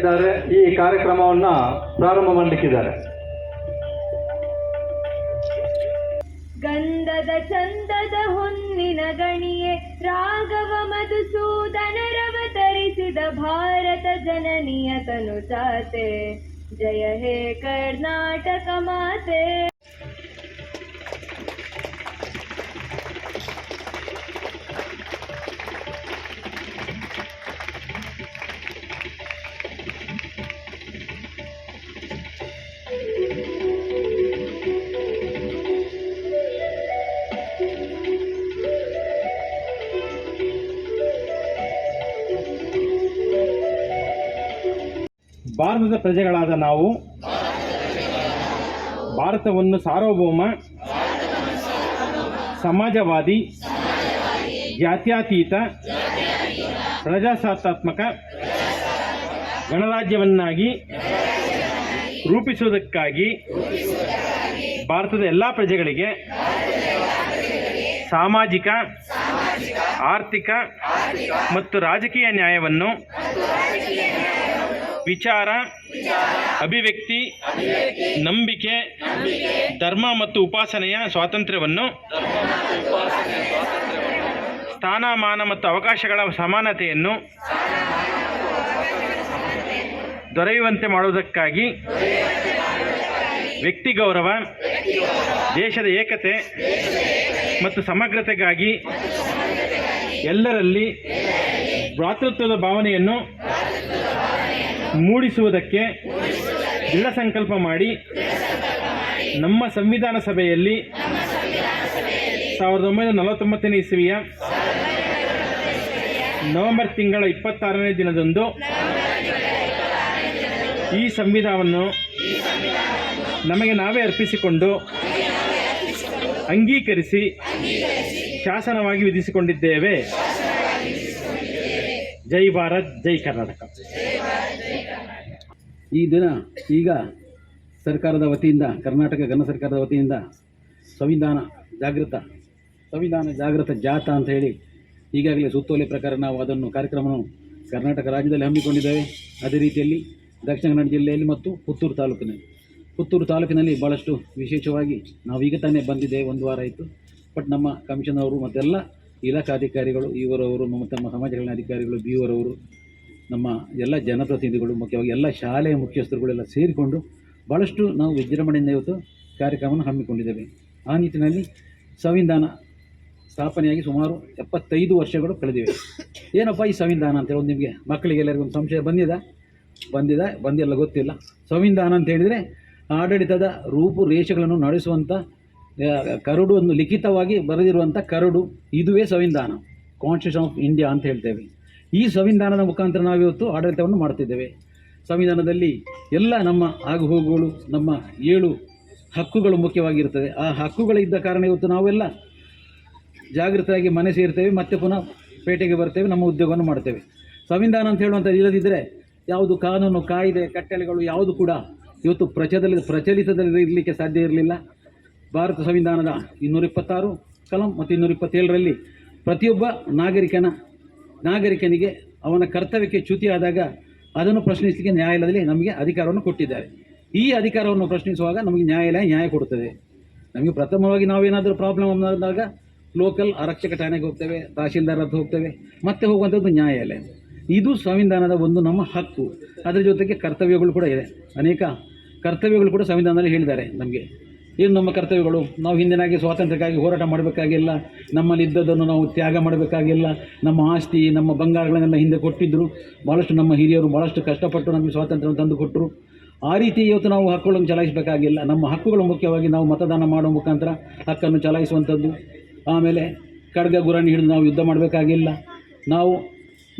ಪ್ರಾರ್ಥಿಸಲಿದ್ದಾರೆ ಈ ಕಾರ್ಯಕ್ರಮವನ್ನು ಪ್ರಾರಂಭ ಮಾಡಲಿಕ್ಕಿದ್ದಾರೆ. ಗಂಧದ ಚಂದದ ಹೊನ್ನಿನ ಗಣಿಯೇ, ರಾಘವ ಮಧುಸೂದನರವತರಿಸಿದ ಭಾರತ ಜನನಿಯ ತನು ಜಯ ಹೇ ಕರ್ನಾಟಕ ಮಾತೆ. ಭಾರತದ ಪ್ರಜೆಗಳಾದ ನಾವು, ಭಾರತವನ್ನು ಸಾರ್ವಭೌಮ, ಸಮಾಜವಾದಿ, ಜಾತ್ಯತೀತ, ಪ್ರಜಾಸತ್ತಾತ್ಮಕ, ಗಣರಾಜ್ಯವನ್ನಾಗಿ ರೂಪಿಸುವುದಕ್ಕಾಗಿ ಭಾರತದ ಎಲ್ಲ ಪ್ರಜೆಗಳಿಗೆ ಸಾಮಾಜಿಕ, ಆರ್ಥಿಕ ಮತ್ತು ರಾಜಕೀಯ ನ್ಯಾಯವನ್ನು ವಿಚಾರ, ಅಭಿವ್ಯಕ್ತಿ, ನಂಬಿಕೆ, ಧರ್ಮ ಮತ್ತು ಉಪಾಸನೆಯ ಸ್ವಾತಂತ್ರ್ಯವನ್ನು ಸ್ಥಾನಮಾನ ಮತ್ತು ಅವಕಾಶಗಳ ಸಮಾನತೆಯನ್ನು ದೊರೆಯುವಂತೆ ಮಾಡುವುದಕ್ಕಾಗಿ ವ್ಯಕ್ತಿ ಗೌರವ, ದೇಶದ ಏಕತೆ ಮತ್ತು ಸಮಗ್ರತೆಗಾಗಿ ಎಲ್ಲರಲ್ಲಿ ಭ್ರಾತೃತ್ವದ ಭಾವನೆಯನ್ನು ಮೂಡಿಸುವುದಕ್ಕೆ ದೃಢ ಸಂಕಲ್ಪ ಮಾಡಿ ನಮ್ಮ ಸಂವಿಧಾನ ಸಭೆಯಲ್ಲಿ ಸಾವಿರದ ಒಂಬೈನೂರ ನಲವತ್ತೊಂಬತ್ತನೇ ಇಸವಿಯ ನವೆಂಬರ್ ತಿಂಗಳ ಇಪ್ಪತ್ತಾರನೇ ದಿನದಂದು ಈ ಸಂವಿಧಾನವನ್ನು ನಮಗೆ ನಾವೇ ಅರ್ಪಿಸಿಕೊಂಡು ಅಂಗೀಕರಿಸಿ ಶಾಸನವಾಗಿ ವಿಧಿಸಿಕೊಂಡಿದ್ದೇವೆ. ಜೈ ಭಾರತ್, ಜೈ ಕರ್ನಾಟಕ. ಈ ದಿನ ಈಗ ಸರ್ಕಾರದ ವತಿಯಿಂದ, ಕರ್ನಾಟಕ ಘನ ಸರ್ಕಾರದ ವತಿಯಿಂದ ಸಂವಿಧಾನ ಜಾಗೃತ ಸಂವಿಧಾನ ಜಾಗೃತ ಜಾಥಾ ಅಂತ ಹೇಳಿ ಈಗಾಗಲೇ ಸುತ್ತೋಲೆ ಪ್ರಕಾರ ನಾವು ಅದನ್ನು ಕಾರ್ಯಕ್ರಮವನ್ನು ಕರ್ನಾಟಕ ರಾಜ್ಯದಲ್ಲಿ ಹಮ್ಮಿಕೊಂಡಿದ್ದೇವೆ. ಅದೇ ರೀತಿಯಲ್ಲಿ ದಕ್ಷಿಣ ಕನ್ನಡ ಜಿಲ್ಲೆಯಲ್ಲಿ ಮತ್ತು ಪುತ್ತೂರು ತಾಲೂಕಿನಲ್ಲಿ. ಪುತ್ತೂರು ತಾಲೂಕಿನಲ್ಲಿ ಭಾಳಷ್ಟು ವಿಶೇಷವಾಗಿ ನಾವು ಈಗ ತಾನೇ ಬಂದಿದ್ದೇವೆ. ಒಂದು ವಾರ ಆಯಿತು. ಬಟ್ ನಮ್ಮ ಕಮಿಷನ್ ಅವರು ಮತ್ತೆಲ್ಲ ಇಲಾಖಾಧಿಕಾರಿಗಳು ಇವರವರು ನಮ್ಮ ತಮ್ಮ ಸಮಾಜಗಳ ಅಧಿಕಾರಿಗಳು, ಬಿ ಅವರವರು ನಮ್ಮ ಎಲ್ಲ ಜನಪ್ರತಿನಿಧಿಗಳು, ಮುಖ್ಯವಾಗಿ ಎಲ್ಲ ಶಾಲೆಯ ಮುಖ್ಯಸ್ಥರುಗಳೆಲ್ಲ ಸೇರಿಕೊಂಡು ಭಾಳಷ್ಟು ನಾವು ವಿಜೃಂಭಣೆಯಿಂದ ಇವತ್ತು ಕಾರ್ಯಕ್ರಮವನ್ನು ಹಮ್ಮಿಕೊಂಡಿದ್ದೇವೆ. ಆ ನಿಟ್ಟಿನಲ್ಲಿ ಸಂವಿಧಾನ ಸ್ಥಾಪನೆಯಾಗಿ ಸುಮಾರು ಎಪ್ಪತ್ತೈದು ವರ್ಷಗಳು ಕಳೆದಿವೆ. ಏನಪ್ಪ ಈ ಸಂವಿಧಾನ ಅಂತೇಳಿ ಒಂದು ನಿಮಗೆ ಮಕ್ಕಳಿಗೆಲ್ಲರಿಗೂ ಒಂದು ಸಂಶಯ ಬಂದಿದೆ? ಬಂದಿದೆ? ಬಂದಿಲ್ಲ ಗೊತ್ತಿಲ್ಲ. ಸಂವಿಧಾನ ಅಂತ ಹೇಳಿದರೆ ಆಡಳಿತದ ರೂಪುರೇಷೆಗಳನ್ನು ನಡೆಸುವಂಥ ಕರಡು ಒಂದು ಲಿಖಿತವಾಗಿ ಬರೆದಿರುವಂಥ ಕರಡು. ಇದುವೇ ಸಂವಿಧಾನ. ಕಾನ್ಸ್ಟಿಟ್ಯೂಷನ್ ಆಫ್ ಇಂಡಿಯಾ ಅಂತ ಹೇಳ್ತೇವೆ. ಈ ಸಂವಿಧಾನದ ಮುಖಾಂತರ ನಾವಿವತ್ತು ಆಡಳಿತವನ್ನು ಮಾಡ್ತಿದ್ದೇವೆ. ಸಂವಿಧಾನದಲ್ಲಿ ಎಲ್ಲ ನಮ್ಮ ಆಗುಹೋಗುಗಳು, ನಮ್ಮ ಏಳು ಹಕ್ಕುಗಳು ಮುಖ್ಯವಾಗಿರುತ್ತದೆ ಆ ಹಕ್ಕುಗಳಿದ್ದ ಕಾರಣ ಇವತ್ತು ನಾವೆಲ್ಲ ಜಾಗೃತವಾಗಿ ಮನೆ ಸೇರ್ತೇವೆ, ಮತ್ತೆ ಪುನಃ ಪೇಟೆಗೆ ಬರ್ತೇವೆ, ನಮ್ಮ ಉದ್ಯೋಗವನ್ನು ಮಾಡ್ತೇವೆ. ಸಂವಿಧಾನ ಅಂತ ಹೇಳುವಂಥದ್ದು ಇಲ್ಲದಿದ್ದರೆ ಯಾವುದು ಕಾನೂನು, ಕಾಯ್ದೆ, ಕಟ್ಟಳೆಗಳು ಯಾವುದು ಕೂಡ ಇವತ್ತು ಪ್ರಚದಲ್ಲಿ ಪ್ರಚಲಿತದಲ್ಲಿ ಇರಲಿಕ್ಕೆ ಸಾಧ್ಯ ಇರಲಿಲ್ಲ. ಭಾರತ ಸಂವಿಧಾನದ ಇನ್ನೂರ ಇಪ್ಪತ್ತಾರು ಕಲಂ ಮತ್ತು ಇನ್ನೂರ ಇಪ್ಪತ್ತೇಳರಲ್ಲಿ ಪ್ರತಿಯೊಬ್ಬ ನಾಗರಿಕನ ನಾಗರಿಕನಿಗೆ ಅವನ ಕರ್ತವ್ಯಕ್ಕೆ ಚ್ಯುತಿಯಾದಾಗ ಅದನ್ನು ಪ್ರಶ್ನಿಸಲಿಕ್ಕೆ ನ್ಯಾಯಾಲಯದಲ್ಲಿ ನಮಗೆ ಅಧಿಕಾರವನ್ನು ಕೊಟ್ಟಿದ್ದಾರೆ. ಈ ಅಧಿಕಾರವನ್ನು ಪ್ರಶ್ನಿಸುವಾಗ ನಮಗೆ ನ್ಯಾಯಾಲಯ ನ್ಯಾಯ ಕೊಡುತ್ತದೆ. ನಮಗೆ ಪ್ರಥಮವಾಗಿ ನಾವೇನಾದರೂ ಪ್ರಾಬ್ಲಮ್ ಆದಾಗ ಲೋಕಲ್ ಆರಕ್ಷಕ ಠಾಣೆಗೆ ಹೋಗ್ತೇವೆ, ತಹಶೀಲ್ದಾರ್ ಹತ್ರ ಹೋಗ್ತೇವೆ, ಮತ್ತೆ ಹೋಗುವಂಥದ್ದು ನ್ಯಾಯಾಲಯ. ಇದು ಸಂವಿಧಾನದ ಒಂದು ನಮ್ಮ ಹಕ್ಕು. ಅದರ ಜೊತೆಗೆ ಕರ್ತವ್ಯಗಳು ಕೂಡ ಇದೆ. ಅನೇಕ ಕರ್ತವ್ಯಗಳು ಕೂಡ ಸಂವಿಧಾನದಲ್ಲಿ ಹೇಳಿದ್ದಾರೆ ನಮಗೆ. ಏನು ನಮ್ಮ ಕರ್ತವ್ಯಗಳು ನಾವು ಹಿಂದಿನಾಗಿ ಸ್ವಾತಂತ್ರ್ಯಕ್ಕಾಗಿ ಹೋರಾಟ ಮಾಡಬೇಕಾಗಿಲ್ಲ. ನಮ್ಮಲ್ಲಿ ಇದ್ದದನ್ನು ನಾವು ತ್ಯಾಗ ಮಾಡಬೇಕಾಗಿಲ್ಲ. ನಮ್ಮ ಆಸ್ತಿ, ನಮ್ಮ ಬಂಗಾರಗಳನ್ನೆಲ್ಲ ಹಿಂದೆ ಕೊಟ್ಟಿದ್ದರು ಭಾಳಷ್ಟು ನಮ್ಮ ಹಿರಿಯರು ಭಾಳಷ್ಟು ಕಷ್ಟಪಟ್ಟು ನಮಗೆ ಸ್ವಾತಂತ್ರ್ಯವನ್ನು ತಂದು ಕೊಟ್ಟರು. ಆ ರೀತಿ ಇವತ್ತು ನಾವು ಹಕ್ಕುಗಳನ್ನು ಚಲಾಯಿಸಬೇಕಾಗಿಲ್ಲ. ನಮ್ಮ ಹಕ್ಕುಗಳು ಮುಖ್ಯವಾಗಿ ನಾವು ಮತದಾನ ಮಾಡುವ ಮುಖಾಂತರ ಹಕ್ಕನ್ನು ಚಲಾಯಿಸುವಂಥದ್ದು. ಆಮೇಲೆ ಖಡ್ಗ, ಗುರಾಣಿ ಹಿಡಿದು ನಾವು ಯುದ್ಧ ಮಾಡಬೇಕಾಗಿಲ್ಲ. ನಾವು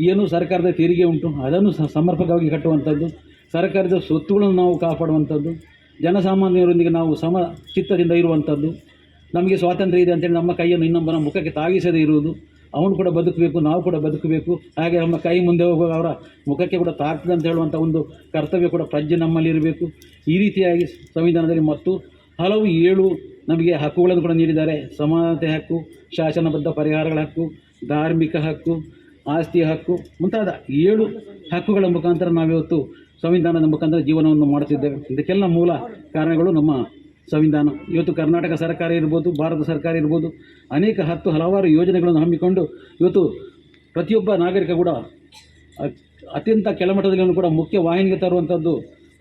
ಏನು ಸರ್ಕಾರದ ತೆರಿಗೆ ಉಂಟು, ಅದನ್ನು ಸಮರ್ಪಕವಾಗಿ ಕಟ್ಟುವಂಥದ್ದು. ಸರ್ಕಾರದ ಸ್ವತ್ತುಗಳನ್ನು ನಾವು ಕಾಪಾಡುವಂಥದ್ದು. ಜನಸಾಮಾನ್ಯರೊಂದಿಗೆ ನಾವು ಸಮ ಚಿತ್ತದಿಂದ ಇರುವಂಥದ್ದು, ನಮಗೆ ಸ್ವಾತಂತ್ರ್ಯ ಇದೆ ಅಂತೇಳಿ ನಮ್ಮ ಕೈಯನ್ನು ಇನ್ನೊಬ್ಬರ ಮುಖಕ್ಕೆ ತಾಗಿಸದೇ ಇರುವುದು, ಅವನು ಕೂಡ ಬದುಕಬೇಕು, ನಾವು ಕೂಡ ಬದುಕಬೇಕು, ಹಾಗೆ ನಮ್ಮ ಕೈ ಮುಂದೆ ಹೋಗುವಾಗ ಅವರ ಮುಖಕ್ಕೆ ಕೂಡ ತಾಗ್ತದೆ ಅಂತ ಹೇಳುವಂಥ ಒಂದು ಕರ್ತವ್ಯ ಕೂಡ ಪ್ರಜ್ಞೆ ನಮ್ಮಲ್ಲಿ ಇರಬೇಕು. ಈ ರೀತಿಯಾಗಿ ಸಂವಿಧಾನದಲ್ಲಿ ಮತ್ತು ಹಲವು ಏಳು ನಮಗೆ ಹಕ್ಕುಗಳನ್ನು ಕೂಡ ನೀಡಿದ್ದಾರೆ. ಸಮಾನತೆ ಹಕ್ಕು, ಶಾಸನಬದ್ಧ ಪರಿಹಾರಗಳ ಹಕ್ಕು, ಧಾರ್ಮಿಕ ಹಕ್ಕು, ಆಸ್ತಿಯ ಹಕ್ಕು, ಮುಂತಾದ ಏಳು ಹಕ್ಕುಗಳ ಮುಖಾಂತರ ನಾವಿವತ್ತು ಸಂವಿಧಾನದ ಮುಖಾಂತರ ಜೀವನವನ್ನು ಮಾಡುತ್ತಿದ್ದೇವೆ ಇದಕ್ಕೆಲ್ಲ ಮೂಲ ಕಾರಣಗಳು ನಮ್ಮ ಸಂವಿಧಾನ. ಇವತ್ತು ಕರ್ನಾಟಕ ಸರ್ಕಾರ ಇರ್ಬೋದು, ಭಾರತ ಸರ್ಕಾರ ಇರ್ಬೋದು, ಅನೇಕ ಹತ್ತು ಹಲವಾರು ಯೋಜನೆಗಳನ್ನು ಹಮ್ಮಿಕೊಂಡು ಇವತ್ತು ಪ್ರತಿಯೊಬ್ಬ ನಾಗರಿಕ ಕೂಡ ಅತ್ಯಂತ ಕೆಳಮಟ್ಟದಲ್ಲಿ ಕೂಡ ಮುಖ್ಯ ವಾಹಿನಿಗೆ ತರುವಂಥದ್ದು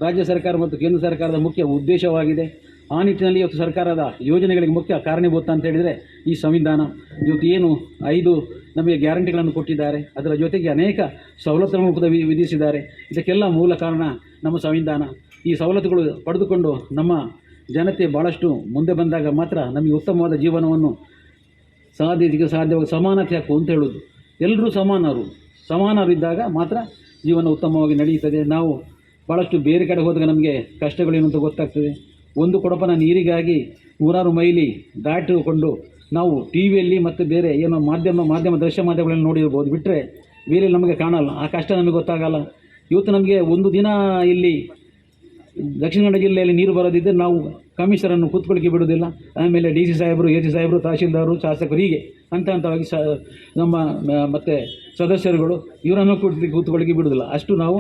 ರಾಜ್ಯ ಸರ್ಕಾರ ಮತ್ತು ಕೇಂದ್ರ ಸರ್ಕಾರದ ಮುಖ್ಯ ಉದ್ದೇಶವಾಗಿದೆ. ಆ ನಿಟ್ಟಿನಲ್ಲಿ ಇವತ್ತು ಸರ್ಕಾರದ ಯೋಜನೆಗಳಿಗೆ ಮುಖ್ಯ ಕಾರಣೀಭೂತ ಅಂತ ಹೇಳಿದರೆ ಈ ಸಂವಿಧಾನ. ಇವತ್ತು ಏನು ಐದು ನಮಗೆ ಗ್ಯಾರಂಟಿಗಳನ್ನು ಕೊಟ್ಟಿದ್ದಾರೆ. ಅದರ ಜೊತೆಗೆ ಅನೇಕ ಸವಲತ್ತುಗಳನ್ನು ಕೂಡ ವಿಧಿಸಿದ್ದಾರೆ. ಇದಕ್ಕೆಲ್ಲ ಮೂಲ ಕಾರಣ ನಮ್ಮ ಸಂವಿಧಾನ. ಈ ಸವಲತ್ತುಗಳು ಪಡೆದುಕೊಂಡು ನಮ್ಮ ಜನತೆ ಭಾಳಷ್ಟು ಮುಂದೆ ಬಂದಾಗ ಮಾತ್ರ ನಮಗೆ ಉತ್ತಮವಾದ ಜೀವನವನ್ನು ಸಾಧ್ಯತೆಗೆ ಸಾಧ್ಯವಾಗಿ ಸಮಾನತೆ ಹಾಕು ಅಂತ ಹೇಳೋದು. ಎಲ್ಲರೂ ಸಮಾನರು. ಸಮಾನರಿದ್ದಾಗ ಮಾತ್ರ ಜೀವನ ಉತ್ತಮವಾಗಿ ನಡೆಯುತ್ತದೆ. ನಾವು ಭಾಳಷ್ಟು ಬೇರೆ ಕಡೆ ಹೋದಾಗ ನಮಗೆ ಕಷ್ಟಗಳೇನು ಅಂತ ಗೊತ್ತಾಗ್ತದೆ. ಒಂದು ಕೊಡಪನ ನೀರಿಗಾಗಿ ನೂರಾರು ಮೈಲಿ ದಾಟಿಕೊಂಡು ನಾವು ಟಿ ವಿಯಲ್ಲಿ ಮತ್ತು ಬೇರೆ ಏನೋ ಮಾಧ್ಯಮ ಮಾಧ್ಯಮ, ದೃಶ್ಯ ಮಾಧ್ಯಮಗಳಲ್ಲಿ ನೋಡಿರ್ಬೋದು. ಬಿಟ್ಟರೆ ಬೇರೆ ನಮಗೆ ಕಾಣಲ್ಲ. ಆ ಕಷ್ಟ ನಮಗೆ ಗೊತ್ತಾಗಲ್ಲ. ಇವತ್ತು ನಮಗೆ ಒಂದು ದಿನ ಇಲ್ಲಿ ದಕ್ಷಿಣ ಕನ್ನಡ ಜಿಲ್ಲೆಯಲ್ಲಿ ನೀರು ಬರೋದಿದ್ದರೆ ನಾವು ಕಮಿಷನರನ್ನು ಕೂತ್ಕೊಳ್ಳಿಕ್ಕೆ ಬಿಡೋದಿಲ್ಲ ಆಮೇಲೆ ಡಿ ಸಿ ಸಾಹೇಬರು, ಎ ಸಿ ಸಾಹೇಬರು ತಹಶೀಲ್ದಾರರು ಶಾಸಕರು ಹೀಗೆ ಹಂತ ಹಂತವಾಗಿ ಸ, ನಮ್ಮ ಮತ್ತು ಸದಸ್ಯರುಗಳು ಇವರನ್ನು ಕೂತ್ ಕೂತ್ಕೊಳ್ಳಿಕ್ಕೆ ಬಿಡೋದಿಲ್ಲ ಅಷ್ಟು ನಾವು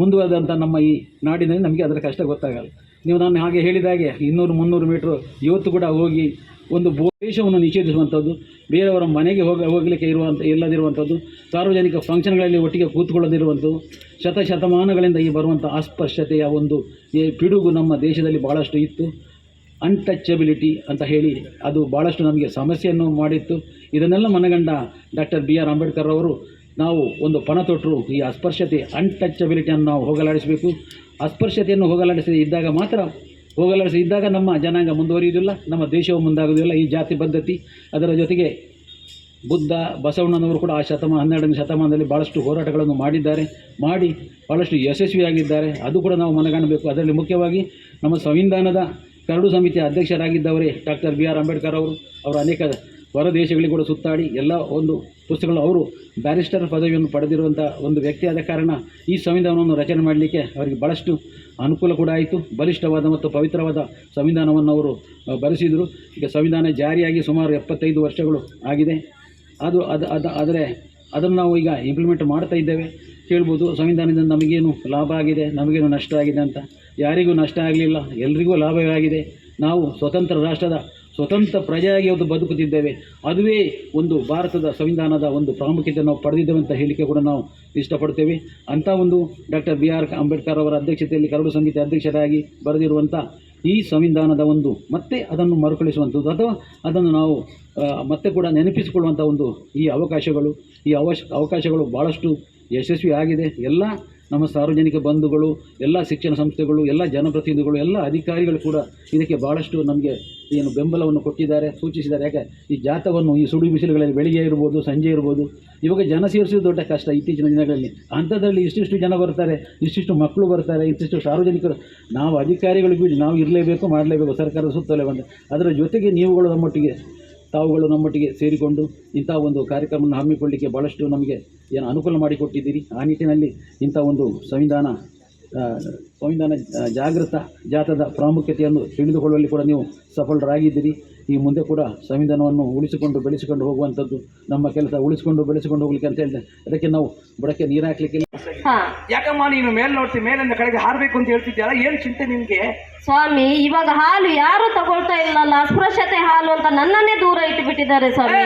ಮುಂದುವರೆದಂಥ ನಮ್ಮ ಈ ನಾಡಿನಲ್ಲಿ ನಮಗೆ ಅದರ ಕಷ್ಟ ಗೊತ್ತಾಗಲ್ಲ. ನೀವು ನಾನು ಹಾಗೆ ಹೇಳಿದಾಗೆ ಇನ್ನೂರು ಮುನ್ನೂರು ಮೀಟ್ರ್ ಇವತ್ತು ಕೂಡ ಹೋಗಿ ಒಂದು ದೇಶವನ್ನು ನಿಷೇಧಿಸುವಂಥದ್ದು, ಬೇರೆಯವರ ಮನೆಗೆ ಹೋಗ ಹೋಗಲಿಕ್ಕೆ ಇರುವಂಥ ಇಲ್ಲದಿರುವಂಥದ್ದು, ಸಾರ್ವಜನಿಕ ಫಂಕ್ಷನ್ಗಳಲ್ಲಿ ಒಟ್ಟಿಗೆ ಕೂತ್ಕೊಳ್ಳದಿರುವಂಥದ್ದು, ಶತಶತಮಾನಗಳಿಂದ ಈ ಬರುವಂಥ ಅಸ್ಪರ್ಶತೆಯ ಒಂದು ಈ ಪಿಡುಗು ನಮ್ಮ ದೇಶದಲ್ಲಿ ಭಾಳಷ್ಟು ಇತ್ತು. ಅನ್ಟಚಬಿಲಿಟಿ ಅಂತ ಹೇಳಿ ಅದು ಭಾಳಷ್ಟು ನಮಗೆ ಸಮಸ್ಯೆಯನ್ನು ಮಾಡಿತ್ತು. ಇದನ್ನೆಲ್ಲ ಮನಗಂಡ ಡಾಕ್ಟರ್ ಬಿ ಆರ್ ಅಂಬೇಡ್ಕರ್ ಅವರು ನಾವು ಒಂದು ಪಣ ತೊಟ್ಟರು ಈ ಅಸ್ಪರ್ಶತೆ ಅನ್ಟಚಬಿಲಿಟಿಯನ್ನು ನಾವು ಹೋಗಲಾಡಿಸಬೇಕು. ಅಸ್ಪೃಶ್ಯತೆಯನ್ನು ಹೋಗಲಾಡಿಸದೆ ಇದ್ದಾಗ ಮಾತ್ರ ಹೋಗಲಾಡಿಸಿ ಇದ್ದಾಗ ನಮ್ಮ ಜನಾಂಗ ಮುಂದುವರಿಯುವುದಿಲ್ಲ, ನಮ್ಮ ದೇಶವು ಮುಂದಾಗುವುದಿಲ್ಲ. ಈ ಜಾತಿ ಪದ್ಧತಿ, ಅದರ ಜೊತೆಗೆ ಬುದ್ಧ, ಬಸವಣ್ಣನವರು ಕೂಡ ಆ ಶತಮಾನ, ಹನ್ನೆರಡನೇ ಶತಮಾನದಲ್ಲಿ ಭಾಳಷ್ಟು ಹೋರಾಟಗಳನ್ನು ಮಾಡಿದ್ದಾರೆ, ಮಾಡಿ ಭಾಳಷ್ಟು ಯಶಸ್ವಿಯಾಗಿದ್ದಾರೆ. ಅದು ಕೂಡ ನಾವು ಮನಗಾಣಬೇಕು. ಅದರಲ್ಲಿ ಮುಖ್ಯವಾಗಿ ನಮ್ಮ ಸಂವಿಧಾನದ ಕರಡು ಸಮಿತಿಯ ಅಧ್ಯಕ್ಷರಾಗಿದ್ದವರೇ ಡಾಕ್ಟರ್ ಬಿ ಆರ್ ಅಂಬೇಡ್ಕರ್ ಅವರು. ಅವರ ಅನೇಕ ಹೊರ ದೇಶಗಳಿಗೆ ಕೂಡ ಸುತ್ತಾಡಿ ಎಲ್ಲ ಒಂದು ಪುಸ್ತಕಗಳು ಅವರು ಬ್ಯಾರಿಸ್ಟರ್ ಪದವಿಯನ್ನು ಪಡೆದಿರುವಂಥ ಒಂದು ವ್ಯಕ್ತಿಯಾದ ಕಾರಣ ಈ ಸಂವಿಧಾನವನ್ನು ರಚನೆ ಮಾಡಲಿಕ್ಕೆ ಅವರಿಗೆ ಭಾಳಷ್ಟು ಅನುಕೂಲ ಕೂಡ ಆಯಿತು. ಬಲಿಷ್ಠವಾದ ಮತ್ತು ಪವಿತ್ರವಾದ ಸಂವಿಧಾನವನ್ನು ಅವರು ಬರೆಸಿದರು. ಈಗ ಸಂವಿಧಾನ ಜಾರಿಯಾಗಿ ಸುಮಾರು ಎಪ್ಪತ್ತೈದು ವರ್ಷಗಳು ಆಗಿದೆ. ಅದು ಅದು ಅದು, ಆದರೆ ಅದನ್ನು ನಾವು ಈಗ ಇಂಪ್ಲಿಮೆಂಟ್ ಮಾಡ್ತಾ ಇದ್ದೇವೆ. ಕೇಳ್ಬೋದು ಸಂವಿಧಾನದಿಂದ ನಮಗೇನು ಲಾಭ ಆಗಿದೆ, ನಮಗೇನು ನಷ್ಟ ಆಗಿದೆ ಅಂತ. ಯಾರಿಗೂ ನಷ್ಟ ಆಗಲಿಲ್ಲ, ಎಲ್ರಿಗೂ ಲಾಭವಾಗಿದೆ ನಾವು ಸ್ವತಂತ್ರ ರಾಷ್ಟ್ರದ ಸ್ವತಂತ್ರ ಪ್ರಜೆಯಾಗಿ ಅದು ಬದುಕುತ್ತಿದ್ದೇವೆ. ಅದುವೇ ಒಂದು ಭಾರತದ ಸಂವಿಧಾನದ ಒಂದು ಪ್ರಾಮುಖ್ಯತೆ ನಾವು ಪಡೆದಿದ್ದೇವೆ ಅಂತ ಹೇಳಿಕೆ ಕೂಡ ನಾವು ಇಷ್ಟಪಡ್ತೇವೆ. ಅಂಥ ಒಂದು ಡಾಕ್ಟರ್ ಬಿ. ಆರ್. ಅಂಬೇಡ್ಕರ್ ಅವರ ಅಧ್ಯಕ್ಷತೆಯಲ್ಲಿ ಕರಡು ಸಮಿತಿ ಅಧ್ಯಕ್ಷರಾಗಿ ಬರೆದಿರುವಂಥ ಈ ಸಂವಿಧಾನದ ಒಂದು ಮತ್ತೆ ಅದನ್ನು ಮರುಕಳಿಸುವಂಥದ್ದು ಅಥವಾ ಅದನ್ನು ನಾವು ಮತ್ತೆ ಕೂಡ ನೆನಪಿಸಿಕೊಳ್ಳುವಂಥ ಒಂದು ಈ ಅವಕಾಶಗಳು, ಈ ಅವಶ, ಅವಕಾಶಗಳು ಭಾಳಷ್ಟು ಯಶಸ್ವಿ ಆಗಿದೆ. ಎಲ್ಲ ನಮ್ಮ ಸಾರ್ವಜನಿಕ ಬಂಧುಗಳು, ಎಲ್ಲ ಶಿಕ್ಷಣ ಸಂಸ್ಥೆಗಳು, ಎಲ್ಲ ಜನಪ್ರತಿನಿಧಿಗಳು, ಎಲ್ಲ ಅಧಿಕಾರಿಗಳು ಕೂಡ ಇದಕ್ಕೆ ಭಾಳಷ್ಟು ನಮಗೆ ಏನು ಬೆಂಬಲವನ್ನು ಕೊಟ್ಟಿದ್ದಾರೆ, ಸೂಚಿಸಿದ್ದಾರೆ. ಯಾಕೆ? ಈ ಜಾತವನ್ನು, ಈ ಸುಡು ಬಿಸಿಲುಗಳಲ್ಲಿ ಬೆಳಿಗ್ಗೆ ಇರ್ಬೋದು, ಸಂಜೆ ಇರ್ಬೋದು, ಇವಾಗ ಜನ ಸೇರಿಸೋದು ದೊಡ್ಡ ಕಷ್ಟ ಇತ್ತೀಚಿನ ದಿನಗಳಲ್ಲಿ. ಅಂಥದ್ರಲ್ಲಿ ಇಷ್ಟಿಷ್ಟು ಜನ ಬರ್ತಾರೆ, ಇಷ್ಟಿಷ್ಟು ಮಕ್ಕಳು ಬರ್ತಾರೆ, ಇಷ್ಟಿಷ್ಟು ಸಾರ್ವಜನಿಕರು. ನಾವು ಅಧಿಕಾರಿಗಳು ನಾವು ಇರಲೇಬೇಕು, ಮಾಡಲೇಬೇಕು, ಸರ್ಕಾರದ ಸುತ್ತಲೇ ಬಂದು ಅದರ ಜೊತೆಗೆ ನೀವುಗಳು ನಮ್ಮೊಟ್ಟಿಗೆ ತಾವುಗಳು ನಮ್ಮೊಟ್ಟಿಗೆ ಸೇರಿಕೊಂಡು ಇಂಥ ಒಂದು ಕಾರ್ಯಕ್ರಮವನ್ನು ಹಮ್ಮಿಕೊಳ್ಳಿಕ್ಕೆ ಭಾಳಷ್ಟು ನಮಗೆ ಏನು ಅನುಕೂಲ ಮಾಡಿಕೊಟ್ಟಿದ್ದೀರಿ. ಆ ನಿಟ್ಟಿನಲ್ಲಿ ಇಂಥ ಒಂದು ಸಂವಿಧಾನ ಸಂವಿಧಾನ ಜಾಗೃತ ಜಾತದ ಪ್ರಾಮುಖ್ಯತೆಯನ್ನು ತಿಳಿದುಕೊಳ್ಳುವಲ್ಲಿ ಕೂಡ ನೀವು ಸಫಲರಾಗಿದ್ದೀರಿ. ಈ ಮುಂದೆ ಕೂಡ ಸಂವಿಧಾನವನ್ನು ಉಳಿಸಿಕೊಂಡು ಬೆಳೆಸಿಕೊಂಡು ಹೋಗುವಂಥದ್ದು ನಮ್ಮ ಕೆಲಸ ಉಳಿಸಿಕೊಂಡು ಬೆಳೆಸಿಕೊಂಡು ಹೋಗ್ಲಿಕ್ಕೆ ಅಂತ ಹೇಳಿದೆ. ಅದಕ್ಕೆ ನಾವು ಬುಡಕ್ಕೆ ನೀರು ಹಾಕ್ಲಿಕ್ಕಿಲ್ಲ. ಹಾ. ಯಾಕಮ್ಮ ನೀನು ಮೇಲೆ ನೋಡ್ತಿ ಮೇಲಿಂದ ಕಡೆಗೆ ಹಾರಬೇಕು ಅಂತ ಹೇಳ್ತಿದ್ಯಲ್ಲ ಏನ್ ಚಿಂತೆ ನಿಮಗೆ? ಸ್ವಾಮಿ ಇವಾಗ ಹಾಲು ಯಾರು ತಗೊಳ್ತಾ ಇಲ್ಲಲ್ಲ? ಅಸ್ಪೃಶ್ಯತೆ ಹಾಲು ಅಂತ ನನ್ನನ್ನೇ ದೂರ ಇಟ್ಟು ಬಿಟ್ಟಿದ್ದಾರೆ ಸ್ವಾಮಿ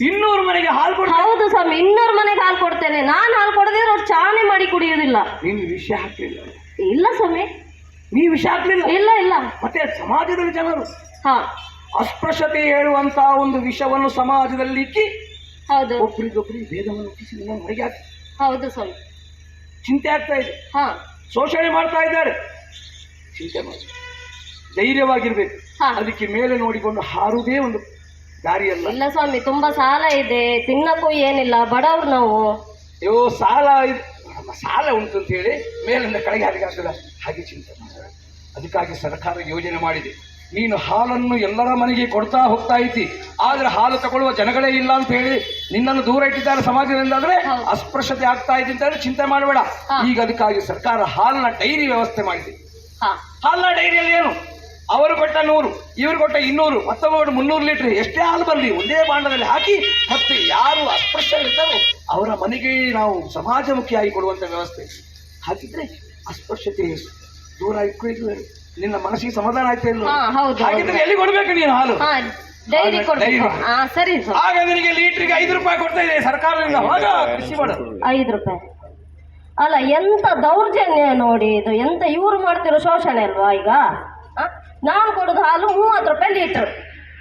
ಇನ್ನೂರು ಮನೆಗೆ ಹಾಲು ಕೊಡ್ತೀನಿ. ಹೌದು ಸ್ವಾಮಿ ಇನ್ನೂರು ಮನೆಗೆ ಹಾಲು ಕೊಡ್ತೇನೆ. ನಾನು ಹಾಲು ಕೊಡದಿದ್ರೆ ಅವ್ರು ಚಾನೆ ಮಾಡಿ ಕುಡಿಯೋದಿಲ್ಲ ನೀನು ವಿಷಯ ಹಾಕ್ಲಿಲ್ಲ. ಇಲ್ಲ ಸ್ವಾಮಿ. ನೀ ವಿಷ ಹಾಕ್ಲಿಲ್ಲ? ಇಲ್ಲ ಇಲ್ಲ. ಮತ್ತೆ ಸಮಾಜದಲ್ಲಿ ಜನರು ಹಾ. ಅಸ್ಪೃಶ್ಯತೆ ಹೇಳುವಂತಹ ಒಂದು ವಿಷವನ್ನು ಸಮಾಜದಲ್ಲಿ ಇಕ್ಕಿ ಹೌದು. ಒಬ್ರಿಗೊಬ್ರಿಗೆ ಭೇದವನ್ನು ಹುಟ್ಟಿಸಿ ನಿನ್ನ ಹೊರಗೆ ಹಾಕಿ. ಹೌದು ಸ್ವಾಮಿ. ಚಿಂತೆ ಆಗ್ತಾ ಇದೆ. ಹಾ. ಶೋಷಣೆ ಮಾಡ್ತಾ ಇದ್ದಾರೆ. ಚಿಂತೆ ಮಾಡಿ. ಧೈರ್ಯವಾಗಿರ್ಬೇಕು. ಹಾ. ಅದಕ್ಕೆ ಮೇಲೆ ನೋಡಿಕೊಂಡು ಹಾರುವುದೇ ಒಂದು ಇಲ್ಲ ಸ್ವಾಮಿ ತುಂಬಾ ಸಾಲ ಇದೆ ತಿನ್ನಕ್ಕೂ ಏನಿಲ್ಲ ಬಡವ್ರು ನಾವು. ಅಯ್ಯೋ ಸಾಲ ಸಾಲ ಉಂಟು ಅಂತ ಹೇಳಿ ಮೇಲಿಂದ ಕೆಳಗೆ ಹಾಕಿ ಆಗ್ತದೆ ಹಾಗೆ ಚಿಂತೆ ಮಾಡ ಅದಕ್ಕಾಗಿ ಸರ್ಕಾರ ಯೋಜನೆ ಮಾಡಿದೆ. ನೀನು ಹಾಲನ್ನು ಎಲ್ಲರ ಮನೆಗೆ ಕೊಡ್ತಾ ಹೋಗ್ತಾ ಇದ್ದಿ. ಆದ್ರೆ ಹಾಲು ತಗೊಳ್ಳುವ ಜನಗಳೇ ಇಲ್ಲ ಅಂತ ಹೇಳಿ ನಿನ್ನನ್ನು ದೂರ ಇಟ್ಟಿದ್ದಾರೆ ಸಮಾಜದಿಂದ ಅಂದ್ರೆ ಅಸ್ಪೃಶ್ಯತೆ ಆಗ್ತಾ ಇದೆ ಅಂತ ಹೇಳಿ ಚಿಂತೆ ಮಾಡಬೇಡ. ಈಗ ಅದಕ್ಕಾಗಿ ಸರ್ಕಾರ ಹಾಲಿನ ಡೈರಿ ವ್ಯವಸ್ಥೆ ಮಾಡಿದೆ. ಹಾ. ಹಾಲಿನ ಡೈರಿಯಲ್ಲಿ ಏನು? ಅವರು ಕೊಟ್ಟ ನೂರು ಇವರು ಕೊಟ್ಟ ಇನ್ನೂರು ಮತ್ತೊಬ್ಬ ಮೂರು ಮುನ್ನೂರು ಲೀಟರ್ ಎಷ್ಟೇ ಹಾಲು ಬರಲಿ ಒಂದೇ ಬಾಂಡದಲ್ಲಿ ಹಾಕಿ ಮತ್ತೆ ಯಾರು ಅಸ್ಪೃಶ್ಯ ಇರ್ತಾರೋ ಅವರ ಮನೆಗೆ ನಾವು ಸಮಾಜಮುಖಿಯಾಗಿ ಕೊಡುವಂಥ ವ್ಯವಸ್ಥೆ. ಹಾಗಿದ್ರೆ ಅಸ್ಪೃಶ್ಯತೆ ದೂರ ಇಟ್ಕೊಳ್ಳಿ ನಿನ್ನ ಮನಸ್ಸಿಗೆ ಸಮಾಧಾನ ಆಯ್ತಾ ಇಲ್ಲ ಹಾ, ಹೌದು, ಹಾಗಿದ್ರೆ ಎಲ್ಲಿ ಕೊಡ್ಬೇಕು ನೀನು ಹಾಲು? ಹಾ ಡೈರಿ ಕೊಡ್ಬೇಕು. ಡೈರಿ. ಹಾ ಸರಿ ಆಗ ನಿನಗೆ ಲೀಟ್ರಿಗೆ ಐದು ರೂಪಾಯಿ ಕೊಡ್ತಾ ಇದೆ ಸರ್ಕಾರದಿಂದ ಕೃಷಿ ಮಾಡು. ಐದು ರೂಪಾಯಿ. ಅಲ್ಲ ಎಂತ ದೌರ್ಜನ್ಯ ನೋಡಿ ಇದು ಎಂತ ಇವ್ರು ಮಾಡ್ತಿರೋ ಶೋಷಣೆ ಅಲ್ವಾ ಈಗ? ನಾನು ಕೊಡೋದು ಹಾಲು ಮೂವತ್ತು ರೂಪಾಯಿ ಲೀಟರ್.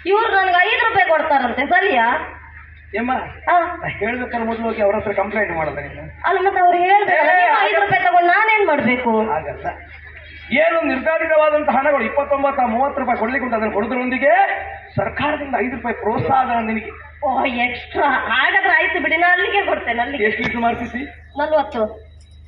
ಇವ್ರು ನನಗೆ ಐದು ರೂಪಾಯಿ ಕೊಡ್ತಾರಂತೆ ಸರಿಯಾ? ಏಮ್ಮ ಆ, ಹೇಳ್ಬೇಕಾದ್ರೆ ಮೊದಲು ಹೋಗಿ ಅವ್ರ ಹತ್ರ ಕಂಪ್ಲೇಂಟ್ ಮಾಡೋದ ನೀನು? ಅಲ್ಲ ಮತ್ತೆ ಅವ್ರು ಹೇಳ್ಬೇಕಲ್ಲ ನೀವು ಐದು ರೂಪಾಯಿ ತಗೊಂಡು ನಾನೇನ್ ಮಾಡಬೇಕು? ಹಾಗಲ್ಲ. ಏನು ನಿರ್ಧಾರಿತವಾದಂತಹ ಹಣಗಳು ಇಪ್ಪತ್ತೊಂಬತ್ತ ಮೂವತ್ತು ರೂಪಾಯಿ ಕೊಡ್ಲಿಕ್ಕೆ ಉಂಟು ಅದನ್ನು ಕೊಡೋದ್ರೊಂದಿಗೆ ಸರ್ಕಾರದಿಂದ ಐದು ರೂಪಾಯಿ ಪ್ರೋತ್ಸಾಹ ನಿನಗೆ. Oh extra. ಹಾಗಾದ್ರೆ ಆಯ್ತು ಬಿಡಿ ನಾನು ಅಲ್ಲಿಗೆ ಕೊಡ್ತೇನೆ ಅಲ್ಲಿಗೆ. ಎಷ್ಟು ಲೀಟರ್ ಮಾಡ್ತಿಸಿ ನಲ್ವತ್ತು.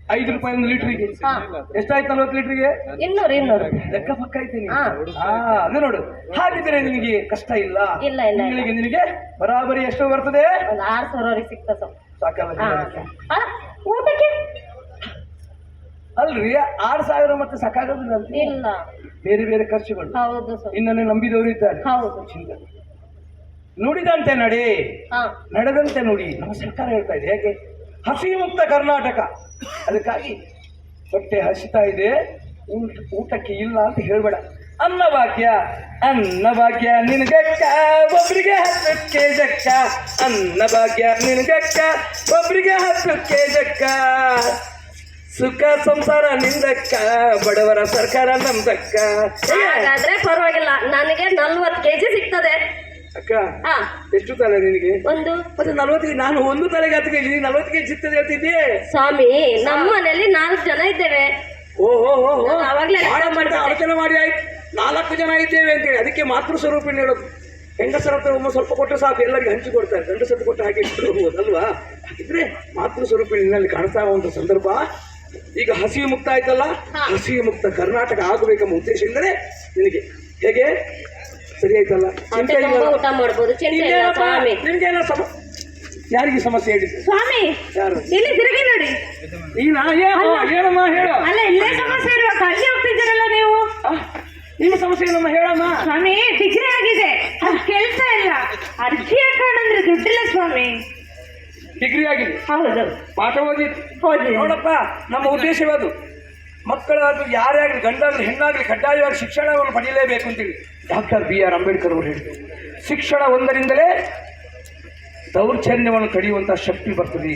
ಐದು ರೂಪಾಯಿ ಒಂದು ಲೀಟ್ರಿಗೆ ಹಾ. ಎಷ್ಟಾಯ್ತು ನಲ್ವತ್ತು ಲೀಟ್ರಿಗೆ ಇನ್ನೂರು ಇನ್ನೂರು. ಲೆಕ್ಕ ಪಕ್ಕ ಐತೀನಿ. ಹಾ. ಆ, ಅದು ನೋಡು. ಹಾಗಿದ್ರೆ ನಿನಗೆ ಕಷ್ಟ ಇಲ್ಲ. ಇಲ್ಲ, ಇಲ್ಲ, ಇಲ್ಲ. ತಿಂಗಳಿಗೆ ನಿನಗೆ ಬರಾಬರಿ ಎಷ್ಟು ಬರ್ತದೆ. ಒಂದು ಆರು ಸಾವಿರವರೆಗೆ ಸಿಗ್ತದೆ ಸ್ವಲ್ಪ. ಸಾಕಲ್ಲ ಹಾ. ನಿನಗೆ? ಆ, ಊಟಕ್ಕೆ? ಅಲ್ರಿ ಆರು ಸಾವಿರ ಮತ್ತೆ ಸಾಕಾಗೋದಿಲ್ಲ ಅಲ್ರಿ? ಇಲ್ಲ. ಬೇರೆ ಬೇರೆ ಖರ್ಚುಗಳು. ಹೌದು ಸರ್. ನಿನ್ನನ್ನು ನಂಬಿದವರು ಇದ್ದಾರೆ. ಹೌದು. ನುಡಿದಂತೆ ನಡೆ. ಹಾ. ನಡೆದಂತೆ ನುಡಿ. ನಮ್ಮ ಸರ್ಕಾರ ಹೇಳ್ತಾ ಇದೆ. ಹೇಗೆ? ಹಸಿ ಮುಕ್ತ ಕರ್ನಾಟಕ. ಅದಕ್ಕಾಗಿ ಹೊಟ್ಟೆ ಹಸಿತಾ ಇದೆ, ಊಟ ಊಟಕ್ಕೆ ಇಲ್ಲ ಅಂತ ಹೇಳ್ಬೇಡ. ಅನ್ನ ಭಾಗ್ಯ ಅನ್ನ ಭಾಗ್ಯ ನಿನಗಕ್ಕ ಒಬ್ರಿಗೆ ಹತ್ತಕ್ಕೆ ಜಕ್ಕ. ಅನ್ನ ಭಾಗ್ಯ ನಿನಗಕ್ಕ ಒಬ್ರಿಗೆ ಹತ್ತಕ್ಕೆ ಜಕ್ಕ. ಸುಖ ಸಂಸಾರ ನಿಂದಕ್ಕ, ಬಡವರ ಸರ್ಕಾರ ನಮ್ದಕ್ಕ. ಹಾಗಾದ್ರೆ ಪರವಾಗಿಲ್ಲ, ನನಗೆ ನಲ್ವತ್ತು ಕೆಜಿ ಸಿಗ್ತದೆ. ಅಕ್ಕ ಹಾ. ಎಷ್ಟು ತಲೆ ನಿನಗೆ? ಒಂದು. ಮತ್ತೆ ನಲವತ್ತಿಗೆ ನಾನು ಒಂದು ತಲೆಗೆ ಹತ್ತು ಕೆಜಿ ನಲವತ್ತು ಕೆಜಿ ಸಿಗ್ತದೆ ಹೇಳ್ತಿದ್ದೆ? ಸ್ವಾಮಿ ನಮ್ಮ ಮನೆಯಲ್ಲಿ ನಾಲ್ಕು ಜನ ಇದ್ದೇವೆ. ಓಹೋ ಓ ಓ ಓ. ನಾನು ಆವಾಗ್ಲೇ ಲೆಕ್ಕ. ದೊಡ್ಡ ಆಲೋಚನೆ ಮಾಡಿ ಆಯ್ತು. ನಾಲ್ಕು ಜನ ಇದ್ದೇವೆ ಅಂತೇಳಿ. ಅದಕ್ಕೆ ಮಾತೃ ಸ್ವರೂಪಿಣಿ ಹೇಳೋದು. ಹೆಂಗಸರ ಹತ್ರ ಒಮ್ಮೆ ಸ್ವಲ್ಪ ಕೊಟ್ಟರೆ ಸಾಕು. ಎಲ್ಲರಿಗೆ ಹಂಚಿ ಕೊಡ್ತಾರೆ. ಗಂಡಸತ್ತು ಕೊಟ್ಟು ಹಾಗೆ ಅಲ್ವಾ ಹಾಗಿದ್ರೆ ಮಾತೃ ಸ್ವರೂಪಿಣಿನಲ್ಲಿ ಕಾಣ್ತಾ ಒಂದು ಸಂದರ್ಭ. ಈಗ ಹಸಿವು ಮುಕ್ತ ಆಯ್ತಲ್ಲ? ಹಸಿವು ಮುಕ್ತ ಕರ್ನಾಟಕ ಆಗಬೇಕೆಂಬ ಉದ್ದೇಶದಿಂದಲೇ ನಿನಗೆ ಹೇಗೆ? ಸರಿ ಆಯ್ತಲ್ಲ ಊಟ ಮಾಡ್ಬೋದು ನಿಮ್ಗೇನೋ ಸಮ ಯಾರಿಗೆ ಸಮಸ್ಯೆ ಹೇಳಿದ್ದು ಸ್ವಾಮಿ ಯಾರು? ಇಲ್ಲಿ ತಿರುಗಿ ನೋಡಿ. ನೀನ? ಏನು ಹೇಳಮ್ಮ ಹೇಳು. ಅಲ್ಲ ಇಲ್ಲೇ ಸಮಸ್ಯೆ ಇರುವಾಗ ಅಲ್ಲಿ ಹೋಗ್ತಿದ್ದೀರಲ್ಲ ನೀವು? ನಿಮ್ಮ ಸಮಸ್ಯೆ ಏನಮ್ಮ? ಹೇಳಮ್ಮ. ಸ್ವಾಮಿ ಡಿಗ್ರಿ ಆಗಿದೆ. ಕೆಲಸ ಇಲ್ಲ. ಅರ್ಜಿ ಹಾಕೊಂಡ್ರೆ ದುಡ್ಡಿಲ್ಲ ಸ್ವಾಮಿ. ಡಿಗ್ರಿ ಆಗಿದೆ. ಹೌದು. ಪಾಠ ಓದಿ. ಹೌದು ನೋಡಪ್ಪ ನಮ್ಮ ಉದ್ದೇಶವದು. ಮಕ್ಕಳಾದ್ರೂ ಯಾರೇ ಆಗಲಿ ಗಂಡಾಗಲಿ ಹೆಣ್ಣಾಗಲಿ ಕಡ್ಡಾಯವಾಗಿ ಶಿಕ್ಷಣವನ್ನು ಪಡೆಯಲೇಬೇಕು ಅಂತೇಳಿ ಡಾಕ್ಟರ್ ಬಿ ಆರ್ ಅಂಬೇಡ್ಕರ್ ಅವರು ಹೇಳಿದರು. ಶಿಕ್ಷಣ ಒಂದರಿಂದಲೇ ದೌರ್ಜನ್ಯವನ್ನು ಕಡಿಯುವಂಥ ಶಕ್ತಿ ಬರ್ತದೆ.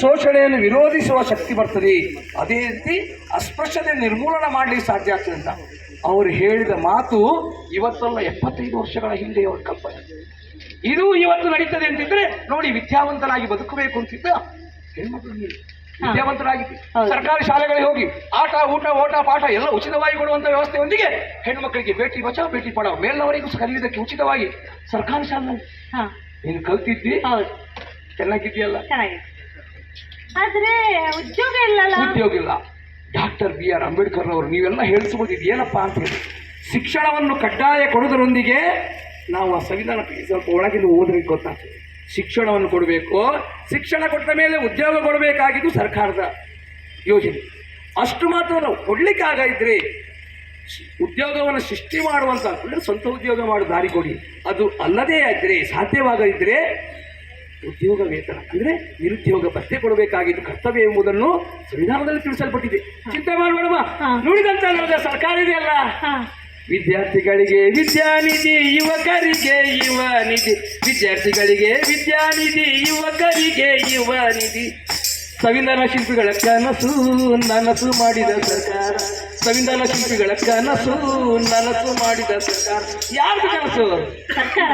ಶೋಷಣೆಯನ್ನು ವಿರೋಧಿಸುವ ಶಕ್ತಿ ಬರ್ತದೆ. ಅದೇ ರೀತಿ ಅಸ್ಪೃಶ್ಯತೆ ನಿರ್ಮೂಲನ ಮಾಡಲಿಕ್ಕೆ ಸಾಧ್ಯ ಆಗ್ತದೆ ಅಂತ ಅವರು ಹೇಳಿದ ಮಾತು ಇವತ್ತಲ್ಲ ಎಪ್ಪತ್ತೈದು ವರ್ಷಗಳ ಹಿಂದೆ ಅವರ ಕಲ್ಪನೆ. ಇದು ಇವತ್ತು ನಡೀತದೆ ಅಂತಿದ್ರೆ ನೋಡಿ ವಿದ್ಯಾವಂತರಾಗಿ ಬದುಕಬೇಕು ಅಂತಿದ್ದ. ಹೆಣ್ಮಕ್ಳು ವಿದ್ಯಾವಂತರಾಗಿ ಸರ್ಕಾರಿ ಶಾಲೆಗಳಿಗೆ ಹೋಗಿ ಊಟ ಓಟ ಪಾಠ ಎಲ್ಲ ಉಚಿತವಾಗಿ ಕೊಡುವಂತ ವ್ಯವಸ್ಥೆಯೊಂದಿಗೆ ಹೆಣ್ಮಕ್ಳಿಗೆ ಭೇಟಿ ಬಚಾವ್ ಭೇಟಿ ಪಡಾವ್ ಮೇಲ್ನವರಿಗೂ ಕಲಿಯುವುದಕ್ಕೆ ಉಚಿತವಾಗಿ ಸರ್ಕಾರಿ ಶಾಲೆ ಹಾ. ನೀನು ಕಲ್ತಿದ್ದಿ? ಹೌದು. ಚೆನ್ನಾಗಿದ್ಯಲ್ಲ ಚೆನ್ನಾಗಿದೆ ಆದ್ರೆ ಉದ್ಯೋಗ ಇಲ್ಲ ಉದ್ಯೋಗ ಇಲ್ಲ. ಡಾಕ್ಟರ್ ಬಿ ಆರ್ ಅಂಬೇಡ್ಕರ್ ಅವರು ನೀವೆಲ್ಲ ಹೇಳಿಸ್ಬೋದು ಇದು ಏನಪ್ಪಾ ಅಂತ ಹೇಳಿ. ಶಿಕ್ಷಣವನ್ನು ಕಡ್ಡಾಯ ಕೊಡೋದರೊಂದಿಗೆ ನಾವು ಆ ಸಂವಿಧಾನ ಸ್ವಲ್ಪ ಒಳಗಿಂದ ಓದ್ರಿ ಗೊತ್ತಾಗ್ತದೆ ಶಿಕ್ಷಣವನ್ನು ಕೊಡಬೇಕು. ಶಿಕ್ಷಣ ಕೊಟ್ಟ ಮೇಲೆ ಉದ್ಯೋಗ ಕೊಡಬೇಕಾಗಿದ್ದು ಸರ್ಕಾರದ ಯೋಜನೆ. ಅಷ್ಟು ಮಾತ್ರ ನಾವು ಕೊಡ್ಲಿಕ್ಕಾಗಿದ್ರೆ ಉದ್ಯೋಗವನ್ನು ಸೃಷ್ಟಿ ಮಾಡುವಂಥ ಅಂದರೆ ಸ್ವಂತ ಉದ್ಯೋಗ ಮಾಡೋ ದಾರಿ ಕೊಡಿ. ಅದು ಅಲ್ಲದೇ ಆದರೆ ಸಾಧ್ಯವಾಗದಿದ್ದರೆ ಉದ್ಯೋಗ ವೇತನ ಅಂದ್ರೆ ನಿರುದ್ಯೋಗ ಭತ್ತೆ ಕೊಡಬೇಕಾಗಿದ್ದು ಕರ್ತವ್ಯ ಎಂಬುದನ್ನು ಸಂವಿಧಾನದಲ್ಲಿ ತಿಳಿಸಲ್ಪಟ್ಟಿದೆ. ಚಿಂತೆ ಮಾಡಬೇಡಮ್ಮ. ನುಡಿದಂತ ಸರ್ಕಾರ ಇದೆಯಲ್ಲ? ವಿದ್ಯಾರ್ಥಿಗಳಿಗೆ ವಿದ್ಯಾನಿಧಿ ಯುವಕರಿಗೆ ಯುವ ನಿಧಿ ವಿದ್ಯಾರ್ಥಿಗಳಿಗೆ ವಿದ್ಯಾನಿಧಿ ಯುವಕರಿಗೆ ಯುವ ನಿಧಿ ಸಂವಿಧಾನ ಶಿಲ್ಪಿಗಳ ಕನಸು ನನಸು ಮಾಡಿದ ಸರ್ಕಾರ. ಸಂವಿಧಾನ ಶಿಲ್ಪಿಗಳ ಕನಸು ನನಸು ಮಾಡಿದ ಸರ್ಕಾರ. ಯಾರ್ದು ಕನಸು? ಸರ್ಕಾರ.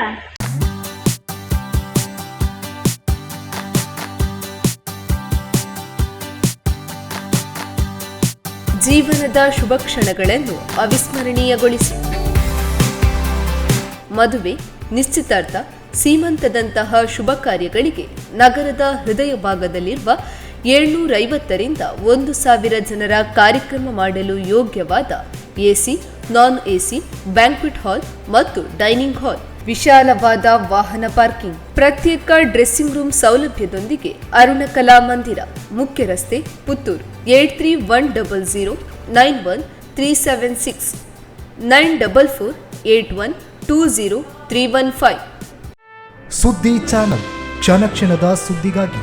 ಜೀವನದ ಶುಭ ಕ್ಷಣಗಳನ್ನು ಅವಿಸ್ಮರಣೀಯಗೊಳಿಸಿ. ಮದುವೆ ನಿಶ್ಚಿತಾರ್ಥ ಸೀಮಂತದಂತಹ ಶುಭ ಕಾರ್ಯಗಳಿಗೆ ನಗರದ ಹೃದಯ ಭಾಗದಲ್ಲಿರುವ ಏಳ್ನೂರೈವತ್ತರಿಂದ ಒಂದು ಸಾವಿರ ಜನರ ಕಾರ್ಯಕ್ರಮ ಮಾಡಲು ಯೋಗ್ಯವಾದ AC, non AC, banquet hall ಮತ್ತು ಡೈನಿಂಗ್ ಹಾಲ್, ವಿಶಾಲವಾದ ವಾಹನ ಪಾರ್ಕಿಂಗ್, ಪ್ರತ್ಯೇಕ ಡ್ರೆಸ್ಸಿಂಗ್ ರೂಮ್ ಸೌಲಭ್ಯದೊಂದಿಗೆ ಅರುಣ ಕಲಾ ಮಂದಿರ, ಮುಖ್ಯ ರಸ್ತೆ, Puttur, eight three one double zero nine one three seven six nine double four eight one two zero three one five. ಸುದ್ದಿ ಚಾನಲ್ ಕ್ಷಣ ಕ್ಷಣದ ಸುದ್ದಿಗಾಗಿ